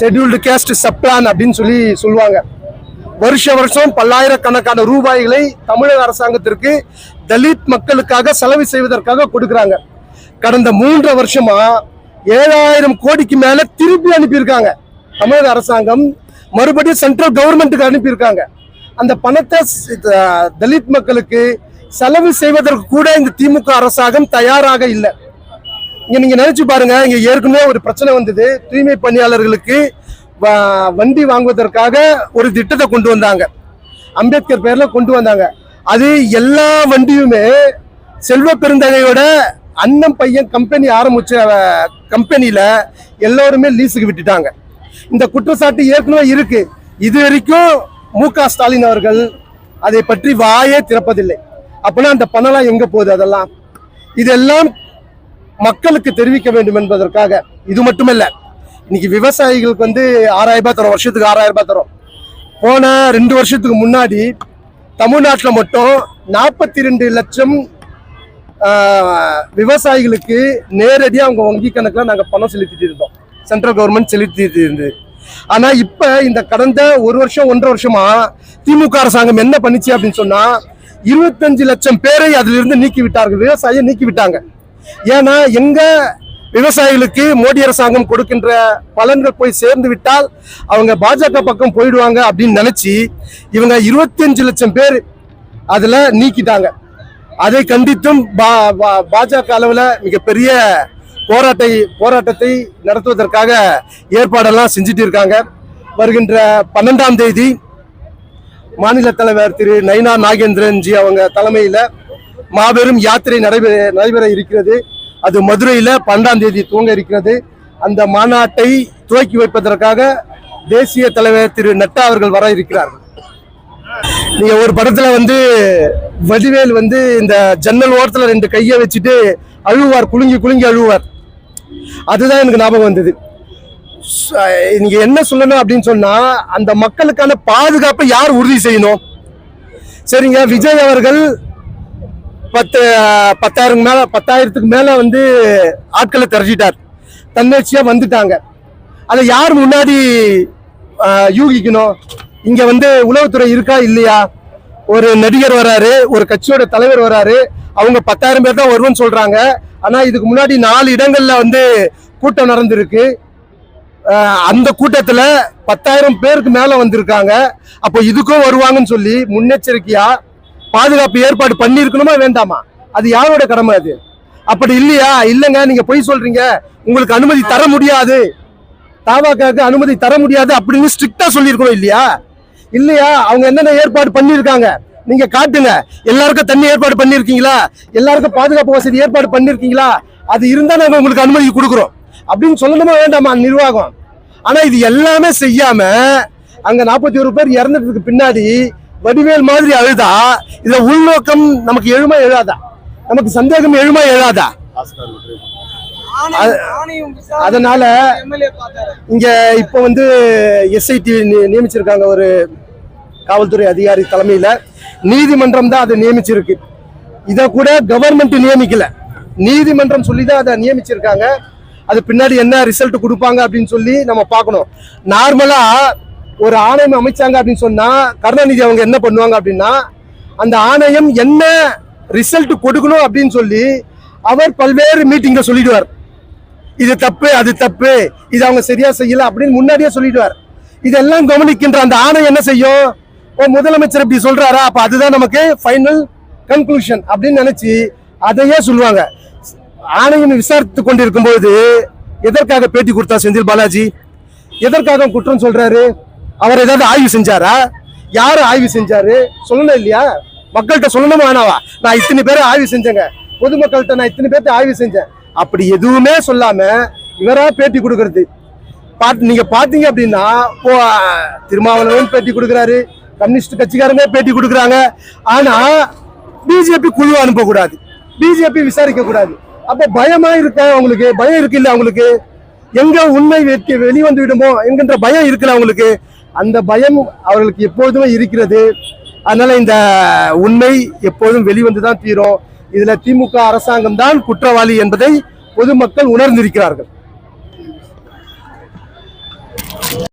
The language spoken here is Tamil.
ஷெட்யூல்டு கேஸ்ட் சப்ளான் அப்படின்னு சொல்லி சொல்லுவாங்க. வருஷ வருஷம் பல்லாயிரக்கணக்கான ரூபாய்களை தமிழக அரசாங்கத்திற்கு தலித் மக்களுக்காக செலவு செய்வதற்காக கொடுக்குறாங்க. கடந்த மூன்று வருஷமா ஏழாயிரம் கோடிக்கு மேல திருப்பி அனுப்பியிருக்காங்க. தமிழக அரசாங்கம் மறுபடியும் சென்ட்ரல் கவர்மெண்ட்டுக்கு அனுப்பியிருக்காங்க. அந்த பணத்தை தலித் மக்களுக்கு செலவு செய்வதற்கு கூட இந்த திமுக அரசாங்கம் தயாராக இல்லை. இங்க நீங்க நினைச்சு பாருங்க இங்க ஏற்கனவே ஒரு பிரச்சனை வந்தது. தூய்மை பணியாளர்களுக்கு வண்டி வாங்குவதற்காக ஒரு திட்டத்தை கொண்டு வந்தாங்க. அம்பேத்கர் பேர்ல கொண்டு வந்தாங்க. அது எல்லா வண்டியுமே செல்வ பெருந்தகையோட அண்ணன் பையன் கம்பெனி ஆரம்பிச்ச கம்பெனியில எல்லோருமே லீஸுக்கு விட்டுட்டாங்க. இந்த குற்றச்சாட்டு ஏற்கனவே இருக்கு. இது வரைக்கும் மு க ஸ்டாலின் அவர்கள் அதை பற்றி வாயே திறப்பதில்லை. அப்படின்னா அந்த பணம்லாம் எங்க போகுது அதெல்லாம்? இதெல்லாம் மக்களுக்கு தெரிவிக்க வேண்டும் என்பதற்காக. இது மட்டுமல்ல இன்னைக்கு விவசாயிகளுக்கு வந்து ஆறாயிரம் ரூபாய் தரோம் வருஷத்துக்கு ஆறாயிரம் ரூபாய் தரோம். போன ரெண்டு வருஷத்துக்கு முன்னாடி தமிழ்நாட்டில் மட்டும் நாற்பத்தி ரெண்டு லட்சம் விவசாயிகளுக்கு நேரடியாக அவங்க வங்கி கணக்கில் நாங்கள் பணம் செலுத்திட்டு இருந்தோம். சென்ட்ரல் கவர்மெண்ட் செலுத்திட்டு இருந்தது. ஆனால் இப்போ இந்த கடந்த ஒரு வருஷம் ஒன்றரை வருஷமா திமுக அரசாங்கம் என்ன பண்ணுச்சு அப்படின்னு சொன்னால் இருபத்தஞ்சு லட்சம் பேரை அதிலிருந்து நீக்கி விட்டார்கள் விவசாயியை நீக்கி விட்டாங்க ஏன்னா எங்க விவசாயிகளுக்கு மோடி அரசாங்கம் கொடுக்கின்ற பலன்கள் போய் சேர்ந்து விட்டால் அவங்க பாஜக பக்கம் போயிடுவாங்க அப்படின்னு நினைச்சு இவங்க இருபத்தஞ்சு லட்சம் பேர் அதுல நீக்கிட்டாங்க. அதை கண்டித்தும் பா- பாஜக அளவில் மிகப்பெரிய போராட்டை போராட்டத்தை நடத்துவதற்காக ஏற்பாடெல்லாம் செஞ்சுட்டு இருக்காங்க. வருகின்ற பன்னெண்டாம் தேதி மாநில தலைவர் திரு நைனா நாகேந்திரன் ஜி அவங்க தலைமையில் மாபெரும் யாத்திரை நடைபெற நடைபெற இருக்கிறது. அது மதுரையில் பன்னெண்டாம் தேதி துவங்க இருக்கிறது. அந்த மாநாட்டை துவக்கி வைப்பதற்காக தேசிய தலைவர் திரு நட்டா அவர்கள் வர இருக்கிறார்கள். நீங்க ஒரு படத்துல வந்து வடிவேல் வந்து இந்த ஜன்னல் ஓரத்துல ரெண்டு கையை வச்சுட்டு அழுவார் குலுங்கி குலுங்கி அழுவார். அதுதான் எனக்கு ஞாபகம் வந்தது. நீங்கள் நீங்க என்ன சொல்லணும் அப்படின்னு சொன்னா அந்த மக்களுக்கான பாதுகாப்பை யார் உறுதி செய்யணும்? சரிங்க விஜய் அவர்கள் பத்து பத்தாயிரம் மேல பத்தாயிரத்துக்கு மேல வந்து ஆட்களை திரட்டிட்டார். தன்னெழுச்சியா வந்துட்டாங்க. அதை யார் முன்னாடி யூகிக்கணும்? இங்க வந்து உளவுத்துறை இருக்கா இல்லையா? ஒரு நடிகர் வராரு ஒரு கட்சியோட தலைவர் வராரு. அவங்க பத்தாயிரம் பேர் தான் வருவோம்னு சொல்றாங்க. ஆனா இதுக்கு முன்னாடி நாலு இடங்கள்ல வந்து கூட்டம் நடந்திருக்கு. அந்த கூட்டத்துல பத்தாயிரம் பேருக்கு மேல வந்திருக்காங்க. அப்போ இதுக்கும் வருவாங்கன்னு சொல்லி முன்னெச்சரிக்கையா பாதுகாப்பு ஏற்பாடு பண்ணியிருக்கணுமா வேண்டாமா? அது யாரோட கடமை அது? அப்படி இல்லையா? இல்லைங்க நீங்க பொய் சொல்றீங்க. உங்களுக்கு அனுமதி தர முடியாது. தாவாக்காக்கு அனுமதி தர முடியாது அப்படின்னு ஸ்ட்ரிக்டா சொல்லியிருக்கணும் இல்லையா? இல்லையா? அவங்க என்னென்ன ஏற்பாடு பண்ணியிருக்காங்க? நீங்க காட்டுங்க. எல்லாருக்கும் தண்ணி ஏற்பாடு பண்ணியிருக்கீங்களா? எல்லாருக்கும் பாதுகாப்பு வசதி ஏற்பாடு பண்ணியிருக்கீங்களா? அது இருந்தா நாங்கள் உங்களுக்கு அனுமதி கொடுக்குறோம். அப்படின்னு சொல்லணுமா வேண்டாமா? நிர்வாகம். ஆனா இது எல்லாமே செய்யாம அங்க நாற்பத்தி ஒரு பேர் இறந்ததுக்கு பின்னாடி வடிவேல் மாதிரி அழுதா இதுல உள்நோக்கம் நமக்கு எழுமா எழுதாதா நமக்கு சந்தேகம் எழுமா எழுதாதா அது- அதனால இங்க இப்ப வந்து எஸ்ஐடி நியமிச்சிருக்காங்க ஒரு காவல்துறை அதிகாரி தலைமையில. நீதிமன்றம் தான் அதை நியமிச்சிருக்கு. இத கூட கவர்மெண்ட் நியமிக்கல. நீதிமன்றம் சொல்லி தான் அதை நியமிச்சிருக்காங்க. அது பின்னாடி என்ன ரிசல்ட் கொடுப்பாங்க அப்படின்னு சொல்லி நம்ம பார்க்கணும். நார்மலா ஒரு ஆணையம் அமைச்சாங்க அப்படின்னு சொன்னா கருணாநிதி அவங்க என்ன பண்ணுவாங்க அப்படின்னா அந்த ஆணையம் என்ன ரிசல்ட் கொடுக்கணும் அப்படின்னு சொல்லி அவர் பல்வேறு மீட்டிங்ல சொல்லிடுவார். இது தப்பு அது தப்பு இது அவங்க சரியா செய்யல அப்படின்னு முன்னாடியே சொல்லிடுவார். இதெல்லாம் கவனிக்கின்ற அந்த ஆணையம் என்ன செய்யும்? ஓ முதலமைச்சர் இப்படி சொல்றாரா? அப்ப அதுதான் நமக்கு ஃபைனல் கன்க்ளூஷன் அப்படின்னு நினைச்சு அதையே சொல்லுவாங்க. ஆணையம் விசாரித்து கொண்டிருக்கும் போது எதற்காக பேட்டி கொடுத்தா செந்தில் பாலாஜி? எதற்காக குற்றம் சொல்றாரு? அவர் ஏதாவது ஆய்வு செஞ்சாரா? யாரு ஆய்வு செஞ்சாரு? சொல்லணும் இல்லையா? மக்கள்கிட்ட சொல்லணுமா வேணாவா? நான் இத்தனை பேரை ஆய்வு செஞ்சேங்க. பொதுமக்கள்கிட்ட நான் இத்தனை பேர்த்த ஆய்வு செஞ்சேன். அப்படி எதுவுமே சொல்லாம இவரா பேட்டி கொடுக்கறது. பாட்டு நீங்க பாத்தீங்க அப்படின்னா இப்போ திருமாவளவன் பேட்டி கொடுக்குறாரு. கம்யூனிஸ்ட் கட்சிக்காரங்க பேட்டி கொடுக்குறாங்க. ஆனா பிஜேபி குழு அனுப்பக்கூடாது. பிஜேபி விசாரிக்க கூடாது அப்ப பயமா இருக்க அவங்களுக்கு? பயம் இருக்கு இல்ல அவங்களுக்கு? எங்க உண்மை வெற்றி வெளிவந்து விடுமோ என்கின்ற பயம் இருக்குல்ல அவங்களுக்கு? அந்த பயம் அவர்களுக்கு எப்பொழுதுமே இருக்கிறது. அதனால இந்த உண்மை எப்போதும் வெளிவந்து தான் தீரும். இதுல திமுக அரசாங்கம் தான் குற்றவாளி என்பதை பொதுமக்கள் உணர்ந்திருக்கிறார்கள்.